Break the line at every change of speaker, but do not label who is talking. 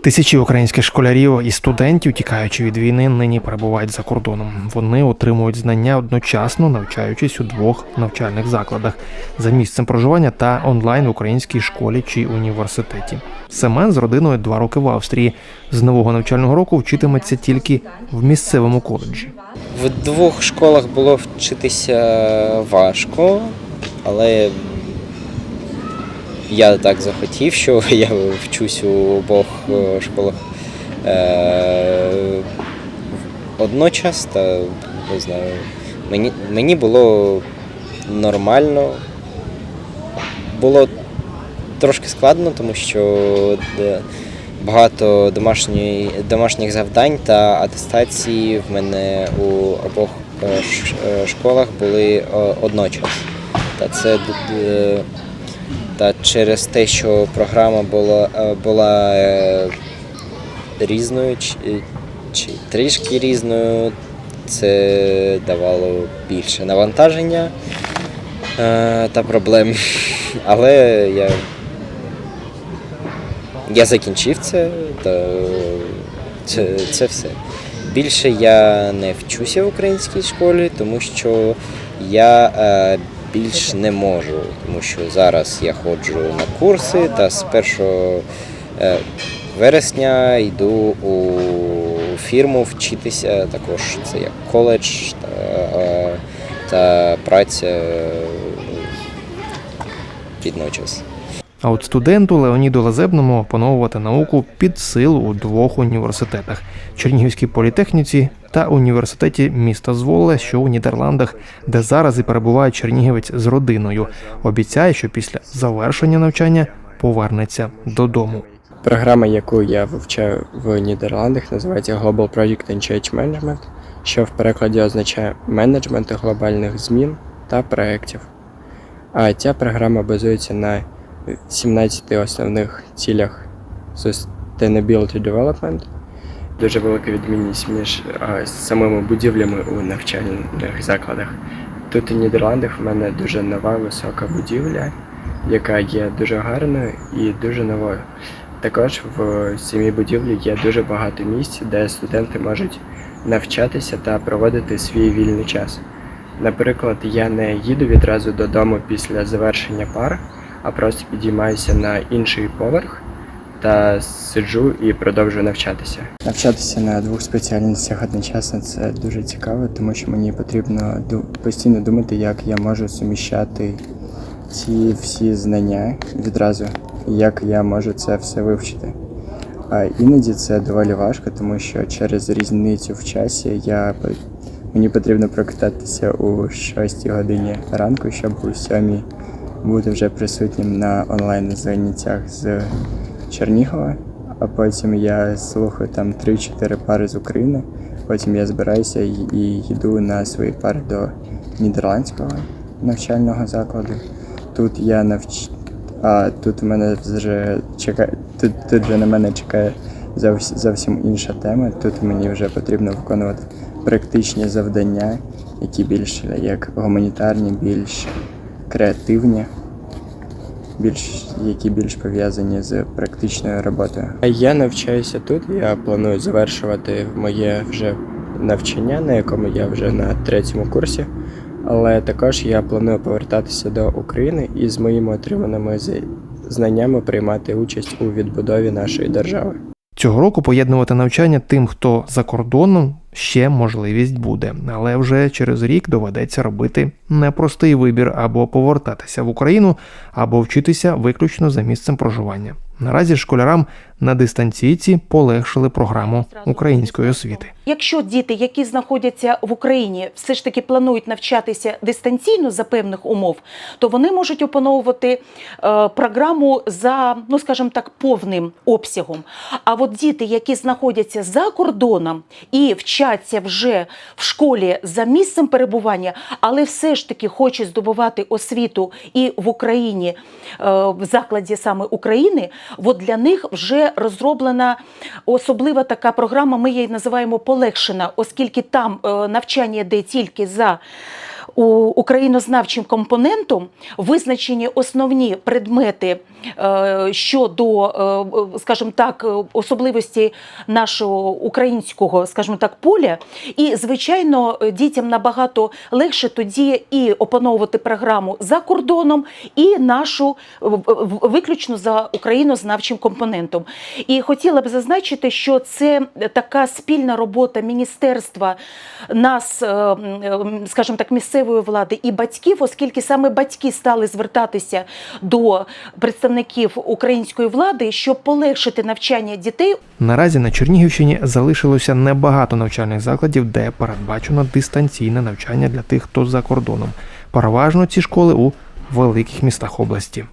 Тисячі українських школярів і студентів, тікаючи від війни, нині перебувають за кордоном. Вони отримують знання одночасно, навчаючись у двох навчальних закладах за місцем проживання та онлайн в українській школі чи університеті. Семен з родиною два роки в Австрії. З нового навчального року вчитиметься тільки в місцевому коледжі.
В двох школах було вчитися важко, але я так захотів, що я вчусь у обох е, школах е, одночас, та не знаю, мені, мені було нормально. Було трошки складно, тому що багато домашньої, домашніх завдань та атестації в мене у обох е, е, школах були е, одночас. Та це та через те, що програма була, е, була е, різною чи, чи трішки різною, це давало більше навантаження е, та проблем. Але я я закінчив це, та це, це все. Більше я не вчуся в українській школі, тому що я е, більш не можу, тому що зараз я ходжу на курси та з 1 е, вересня йду у фірму вчитися також. Це як коледж та, е, та праця е, підночас.
А от студенту Леоніду Лазебному опановувати науку під силу у двох університетах Чернігівській політехніці та університеті міста Зволе, що у Нідерландах, де зараз і перебуває чернігівець з родиною. Обіцяє, що після завершення навчання повернеться додому.
Програма, яку я вивчаю в Нідерландах, називається Global Project and Change Management, що в перекладі означає менеджмент глобальних змін та проєктів. А ця програма базується на 17 основних цілях Sustainability Development. Дуже велика відмінність між а, самими будівлями у навчальних закладах. Тут у Нідерландах в мене дуже нова висока будівля, яка є дуже гарною і дуже новою. Також в самій будівлі є дуже багато місць, де студенти можуть навчатися та проводити свій вільний час. Наприклад, я не їду відразу додому після завершення пар, а просто підіймаюся на інший поверх та сиджу і продовжую навчатися. Навчатися на двох спеціальностях одночасно це дуже цікаво, тому що мені потрібно постійно думати, як я можу суміщати ці всі знання відразу, як я можу це все вивчити. А іноді це доволі важко, тому що через різницю в часі я мені потрібно прокидатися у 6 годині ранку, щоб у 7 бути вже присутнім на онлайн заняттях з Чернігова, а потім я слухаю там 3-4 пари з України. Потім я збираюся і, йду на свої пари до нідерландського навчального закладу. Тут я навч... А тут мене вже чекає. Тут, тут вже на мене чекає зовс- зовсім інша тема. Тут мені вже потрібно виконувати практичні завдання, які більш як гуманітарні, більш креативні, більш які більш пов'язані з практичною роботою. Я навчаюся тут. Я планую завершувати моє вже навчання, на якому я вже на третьому курсі. Але також я планую повертатися до України і з моїми отриманими знаннями приймати участь у відбудові нашої держави.
Цього року поєднувати навчання тим, хто за кордоном, ще можливість буде, але вже через рік доведеться робити непростий вибір або повертатися в Україну, або вчитися виключно за місцем проживання. Наразі школярам на дистанційці полегшили програму української освіти.
Якщо діти, які знаходяться в Україні, все ж таки планують навчатися дистанційно за певних умов, то вони можуть опановувати е, програму за, ну скажімо так, повним обсягом. А от діти, які знаходяться за кордоном і вчаться вже в школі за місцем перебування, але все ж таки хочуть здобувати освіту і в Україні, е, в закладі саме України, от для них вже розроблена особлива така програма. Ми її називаємо полегшена, оскільки там е, навчання йде тільки за українознавчим компонентом визначені основні предмети е, щодо, е, скажімо так, особливості нашого українського, скажімо так, поля. І, звичайно, дітям набагато легше тоді і опановувати програму за кордоном, і нашу виключно за українознавчим компонентом. І хотіла б зазначити, що це така спільна робота міністерства, нас, е, скажімо так, місцевої влади і батьків, оскільки саме батьки стали звертатися до представників української влади, щоб полегшити навчання дітей
Наразі на Чернігівщині залишилося небагато навчальних закладів, де передбачено дистанційне навчання для тих, хто за кордоном. Переважно ці школи у великих містах області.